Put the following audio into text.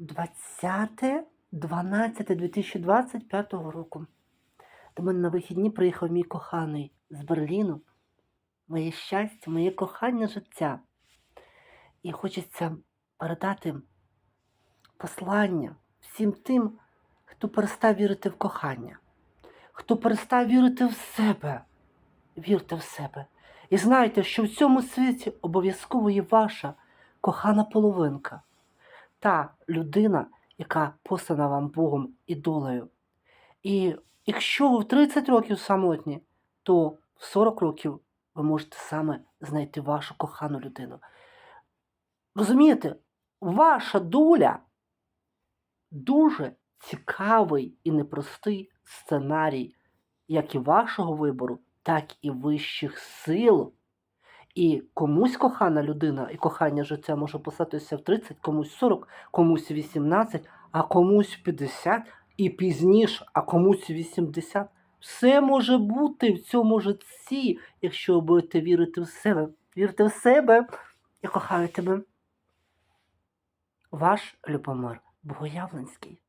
20.12.2025 року. До мене на вихідні приїхав мій коханий з Берліну. Моє щастя, моє кохання життя. І хочеться передати послання всім тим, хто перестав вірити в кохання, хто перестав вірити в себе. Вірте в себе. І знайте, що в цьому світі обов'язково є ваша кохана половинка, та людина, яка послана вам Богом і долею. І якщо ви в 30 років самотні, то в 40 років ви можете саме знайти вашу кохану людину. Розумієте, ваша доля дуже цікавий і непростий сценарій, як і вашого вибору, так і вищих сил. І комусь кохана людина і кохання життя може посадитися в 30, комусь 40, комусь 18, а комусь 50 і пізніше, а комусь 80. Все може бути в цьому житті, якщо будете вірити в себе. Вірте в себе. Я кохаю тебе. Ваш Любомир Богоявленський.